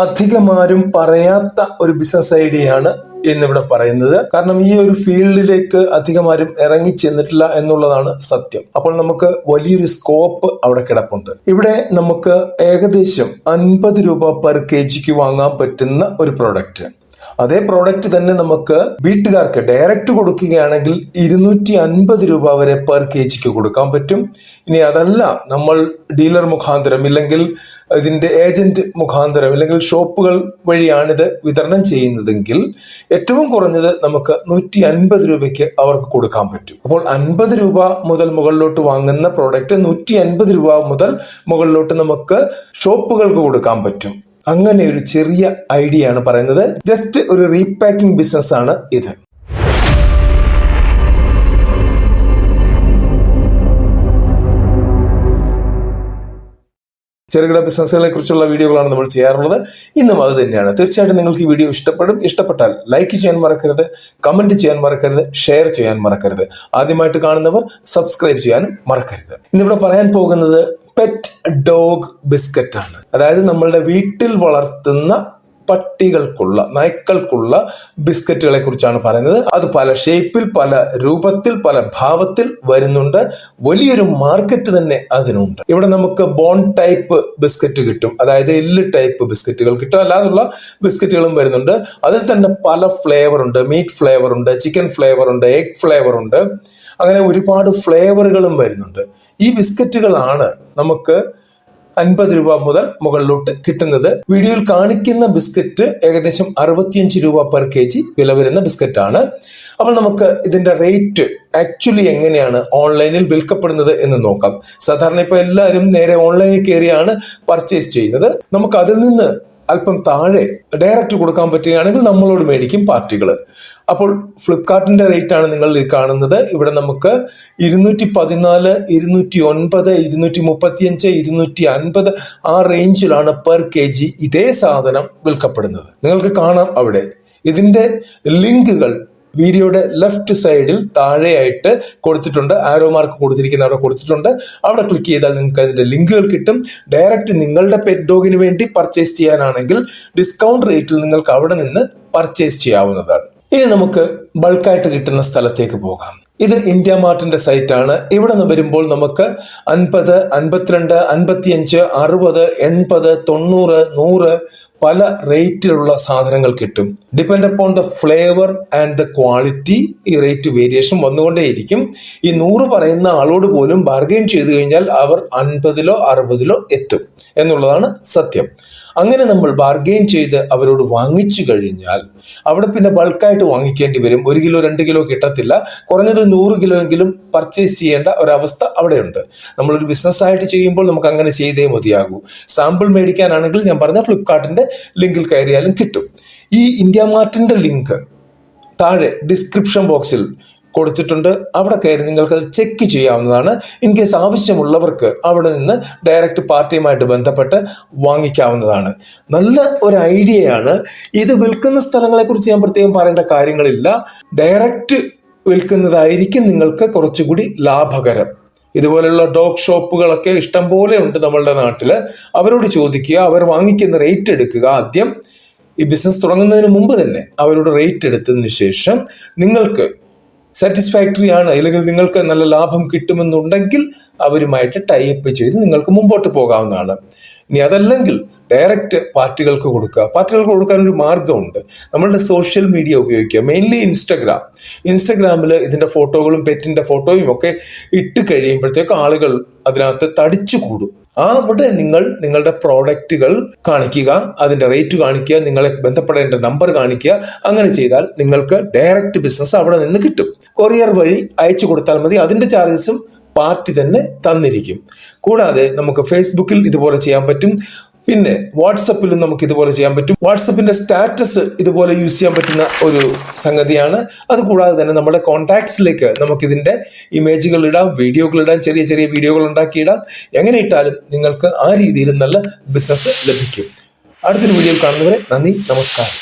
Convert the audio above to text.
അധികമാരും പറയാത്ത ഒരു ബിസിനസ് ഐഡിയയാണ് എന്നിവിടെ പറയുന്നത്. കാരണം ഈ ഒരു ഫീൽഡിലേക്ക് അധികം ആരും ഇറങ്ങി ചെന്നിട്ടില്ല എന്നുള്ളതാണ് സത്യം. അപ്പോൾ നമുക്ക് വലിയൊരു സ്കോപ്പ് അവിടെ കിടപ്പുണ്ട്. ഇവിടെ നമുക്ക് ഏകദേശം അൻപത് രൂപ പെർ കെ ജിക്ക് വാങ്ങാൻ പറ്റുന്ന ഒരു പ്രോഡക്റ്റ് അതേ പ്രോഡക്റ്റ് തന്നെ നമുക്ക് വീട്ടുകാർക്ക് ഡയറക്റ്റ് കൊടുക്കുകയാണെങ്കിൽ ഇരുന്നൂറ്റി അൻപത് രൂപ വരെ പെർ കെ ജിക്ക് കൊടുക്കാൻ പറ്റും. ഇനി അതല്ല നമ്മൾ ഡീലർ മുഖാന്തരം ഇല്ലെങ്കിൽ ഇതിന്റെ ഏജന്റ് മുഖാന്തരം അല്ലെങ്കിൽ ഷോപ്പുകൾ വഴിയാണിത് വിതരണം ചെയ്യുന്നതെങ്കിൽ ഏറ്റവും കുറഞ്ഞത് നമുക്ക് നൂറ്റി അൻപത് രൂപയ്ക്ക് അവർക്ക് കൊടുക്കാൻ പറ്റും. അപ്പോൾ അൻപത് രൂപ മുതൽ മുകളിലോട്ട് വാങ്ങുന്ന പ്രോഡക്റ്റ് നൂറ്റി അൻപത് രൂപ മുതൽ മുകളിലോട്ട് നമുക്ക് ഷോപ്പുകൾക്ക് കൊടുക്കാൻ പറ്റും. അങ്ങനെ ഒരു ചെറിയ ഐഡിയ ആണ് പറയുന്നത്. ജസ്റ്റ് ഒരു റീപാക്കിംഗ് ബിസിനസ് ആണ് ഇത്. ചെറുകിട ബിസിനസ്സുകളെ കുറിച്ചുള്ള വീഡിയോകളാണ് നമ്മൾ ചെയ്യാറുള്ളത്. ഇന്നും അത് തന്നെയാണ്. തീർച്ചയായിട്ടും നിങ്ങൾക്ക് ഈ വീഡിയോ ഇഷ്ടപ്പെടും. ഇഷ്ടപ്പെട്ടാൽ ലൈക്ക് ചെയ്യാൻ മറക്കരുത് കമന്റ് ചെയ്യാൻ മറക്കരുത് ഷെയർ ചെയ്യാൻ മറക്കരുത്. ആദ്യമായിട്ട് കാണുന്നവർ സബ്സ്ക്രൈബ് ചെയ്യാനും മറക്കരുത്. ഇന്നിവിടെ പറയാൻ പോകുന്നത് പെറ്റ് ഡോഗ് ബിസ്ക്കറ്റ് ആണ്. അതായത് നമ്മളുടെ വീട്ടിൽ വളർത്തുന്ന പട്ടികൾക്കുള്ള നായ്ക്കൾക്കുള്ള ബിസ്ക്കറ്റുകളെ കുറിച്ചാണ് പറയുന്നത്. അത് പല ഷേപ്പിൽ പല രൂപത്തിൽ പല ഭാവത്തിൽ വരുന്നുണ്ട്. വലിയൊരു മാർക്കറ്റ് തന്നെ അതിനുണ്ട്. ഇവിടെ നമുക്ക് ബോൺ ടൈപ്പ് ബിസ്ക്കറ്റ് കിട്ടും. അതായത് എല്ല് ടൈപ്പ് ബിസ്ക്കറ്റുകൾ കിട്ടും. അല്ലാതുള്ള ബിസ്ക്കറ്റുകളും വരുന്നുണ്ട്. അതിൽ തന്നെ പല ഫ്ലേവർ ഉണ്ട്. മീറ്റ് ഫ്ലേവർ ഉണ്ട് ചിക്കൻ ഫ്ലേവർ ഉണ്ട് എഗ് ഫ്ലേവർ ഉണ്ട്. അങ്ങനെ ഒരുപാട് ഫ്ലേവറുകളും വരുന്നുണ്ട്. ഈ ബിസ്ക്കറ്റുകളാണ് നമുക്ക് അൻപത് രൂപ മുതൽ മുകളിലോട്ട് കിട്ടുന്നത്. വീഡിയോയിൽ കാണിക്കുന്ന ബിസ്ക്കറ്റ് ഏകദേശം അറുപത്തിയഞ്ച് രൂപ പെർ കെ ജി വില വരുന്ന ബിസ്ക്കറ്റാണ്. അപ്പോൾ നമുക്ക് ഇതിന്റെ റേറ്റ് ആക്ച്വലി എങ്ങനെയാണ് ഓൺലൈനിൽ വിൽക്കപ്പെടുന്നത് എന്ന് നോക്കാം. സാധാരണ ഇപ്പൊ എല്ലാവരും നേരെ ഓൺലൈനിൽ കയറിയാണ് പർച്ചേസ് ചെയ്യുന്നത്. നമുക്ക് അതിൽ നിന്ന് അല്പം താഴെ ഡയറക്റ്റ് കൊടുക്കാൻ പറ്റുകയാണെങ്കിൽ നമ്മളോട് മേടിക്കും പാർട്ടികൾ അപ്പോൾ ഫ്ലിപ്കാർട്ടിന്റെ റേറ്റ് ആണ് നിങ്ങൾ കാണുന്നത്. ഇവിടെ നമുക്ക് ഇരുന്നൂറ്റി പതിനാല് ഇരുന്നൂറ്റി ഒൻപത് ഇരുന്നൂറ്റി മുപ്പത്തിയഞ്ച് ഇരുന്നൂറ്റി അൻപത് ആ റേഞ്ചിലാണ് പെർ കെ ജി ഇതേ സാധനം വിൽക്കപ്പെടുന്നത്. നിങ്ങൾക്ക് കാണാം അവിടെ. ഇതിന്റെ ലിങ്കുകൾ വീഡിയോയുടെ ലെഫ്റ്റ് സൈഡിൽ താഴെയായിട്ട് കൊടുത്തിട്ടുണ്ട്. ആരോ മാർക്ക് കൊടുത്തിരിക്കുന്ന അവിടെ കൊടുത്തിട്ടുണ്ട്. അവിടെ ക്ലിക്ക് ചെയ്താൽ നിങ്ങൾക്ക് അതിന്റെ ലിങ്കുകൾ കിട്ടും. ഡയറക്റ്റ് നിങ്ങളുടെ പെറ്റ് ഡോഗിന് വേണ്ടി പർച്ചേസ് ചെയ്യാനാണെങ്കിൽ ഡിസ്കൗണ്ട് റേറ്റിൽ നിങ്ങൾക്ക് അവിടെ നിന്ന് പർച്ചേസ് ചെയ്യാവുന്നതാണ്. ഇനി നമുക്ക് ബൾക്കായിട്ട് കിട്ടുന്ന സ്ഥലത്തേക്ക് പോകാം. ഇത് ഇന്ത്യ മാർട്ടിന്റെ സൈറ്റ് ആണ് ഇവിടെ നിന്ന് വരുമ്പോൾ നമുക്ക് അൻപത് അൻപത്തിരണ്ട് അൻപത്തിയഞ്ച് അറുപത് എൺപത് തൊണ്ണൂറ് നൂറ് പല റേറ്റിലുള്ള സാധനങ്ങൾ കിട്ടും. Depend upon the flavour and the quality ഈ റേറ്റ് വേരിയേഷൻ വന്നുകൊണ്ടേയിരിക്കും. ഈ നൂറ് പറയുന്ന ആളോട് പോലും ബാർഗെയിൻ ചെയ്തു കഴിഞ്ഞാൽ അവർ അൻപതിലോ അറുപതിലോ എത്തും. എന്നുള്ളതാണ് സത്യം. അങ്ങനെ നമ്മൾ ബാർഗെയിൻ ചെയ്ത് അവരോട് വാങ്ങിച്ചു കഴിഞ്ഞാൽ അവിടെ പിന്നെ ബൾക്കായിട്ട് വാങ്ങിക്കേണ്ടി വരും. ഒരു കിലോ രണ്ട് കിലോ കിട്ടത്തില്ല. കുറഞ്ഞത് നൂറ് കിലോ എങ്കിലും പർച്ചേസ് ചെയ്യേണ്ട ഒരവസ്ഥ അവിടെയുണ്ട്. നമ്മളൊരു ബിസിനസ് ആയിട്ട് ചെയ്യുമ്പോൾ നമുക്ക് അങ്ങനെ ചെയ്തേ മതിയാകൂ. സാമ്പിൾ മേടിക്കാനാണെങ്കിൽ ഞാൻ പറഞ്ഞ ഫ്ലിപ്കാർട്ടിന്റെ ലിങ്കിൽ കയറിയാലും കിട്ടും. ഈ ഇന്ത്യ മാർട്ടിന്റെ ലിങ്ക് താഴെ ഡിസ്ക്രിപ്ഷൻ ബോക്സിൽ കൊടുത്തിട്ടുണ്ട്. അവിടെ കയറി നിങ്ങൾക്ക് അത് ചെക്ക് ചെയ്യാവുന്നതാണ്. ഇൻ കേസ് ആവശ്യമുള്ളവർക്ക് അവിടെ നിന്ന് ഡയറക്റ്റ് പാർട്ടിയുമായിട്ട് ബന്ധപ്പെട്ട് വാങ്ങിക്കാവുന്നതാണ്. നല്ല ഒരു ഐഡിയയാണ് ഇത് വിൽക്കുന്ന സ്ഥലങ്ങളെ കുറിച്ച് ഞാൻ പ്രത്യേകം പറയേണ്ട കാര്യങ്ങളില്ല. ഡയറക്റ്റ് വിൽക്കുന്നതായിരിക്കും നിങ്ങൾക്ക് കുറച്ചുകൂടി ലാഭകരം. ഇതുപോലെയുള്ള ഡോഗ് ഷോപ്പുകളൊക്കെ ഇഷ്ടംപോലെ ഉണ്ട് നമ്മളുടെ നാട്ടിൽ അവരോട് ചോദിക്കുക അവർ വാങ്ങിക്കുന്ന റേറ്റ് എടുക്കുക ആദ്യം. ഈ ബിസിനസ് തുടങ്ങുന്നതിന് മുമ്പ് തന്നെ അവരോട് റേറ്റ് എടുത്തതിന് ശേഷം നിങ്ങൾക്ക് സാറ്റിസ്ഫാക്ടറി ആണ്. അല്ലെങ്കിൽ നിങ്ങൾക്ക് നല്ല ലാഭം കിട്ടുമെന്നുണ്ടെങ്കിൽ അവരുമായിട്ട് ടൈപ്പ് ചെയ്ത് നിങ്ങൾക്ക് മുമ്പോട്ട് പോകാവുന്നതാണ്. ഇനി അതല്ലെങ്കിൽ ഡയറക്റ്റ് പാർട്ടികൾക്ക് കൊടുക്കുക. പാർട്ടികൾക്ക് കൊടുക്കാൻ ഒരു മാർഗമുണ്ട് നമ്മളുടെ സോഷ്യൽ മീഡിയ ഉപയോഗിക്കുക. മെയിൻലി ഇൻസ്റ്റഗ്രാം ഇൻസ്റ്റഗ്രാമിൽ ഇതിന്റെ ഫോട്ടോകളും പെറ്റിന്റെ ഫോട്ടോയും ഒക്കെ ഇട്ട് കഴിയുമ്പോഴത്തേക്ക് ആളുകൾ അതിനകത്ത് തടിച്ചു കൂടും അവിടെ നിങ്ങൾ നിങ്ങളുടെ പ്രോഡക്റ്റുകൾ കാണിക്കുക അതിന്റെ റേറ്റ് കാണിക്കുക നിങ്ങളെ ബന്ധപ്പെടേണ്ട നമ്പർ കാണിക്കുക അങ്ങനെ ചെയ്താൽ നിങ്ങൾക്ക് ഡയറക്റ്റ് ബിസിനസ് അവിടെ നിന്ന് കിട്ടും. കൊറിയർ വഴി അയച്ചു കൊടുത്താൽ മതി. അതിന്റെ ചാർജസും പാർട്ടി തന്നെ തന്നിരിക്കും. കൂടാതെ നമുക്ക് ഫേസ്ബുക്കിൽ ഇതുപോലെ ചെയ്യാൻ പറ്റും. പിന്നെ വാട്സപ്പിലും നമുക്ക് ഇതുപോലെ ചെയ്യാൻ പറ്റും. വാട്സപ്പിന്റെ സ്റ്റാറ്റസ് ഇതുപോലെ യൂസ് ചെയ്യാൻ പറ്റുന്ന ഒരു സംഗതിയാണ്. അതുകൂടാതെ തന്നെ നമ്മുടെ കോൺടാക്ട്സിലേക്ക് നമുക്ക് ഇതിന്റെ ഇമേജുകൾ ഇടാം വീഡിയോകൾ ഇടാം ചെറിയ ചെറിയ വീഡിയോകൾ ഉണ്ടാക്കിയിടാം. എങ്ങനെ ഇട്ടാലും നിങ്ങൾക്ക് ആ രീതിയിൽ നല്ല ബിസിനസ് ലഭിക്കും. അടുത്തൊരു വീഡിയോ കാണുന്നവരെ നന്ദി നമസ്കാരം.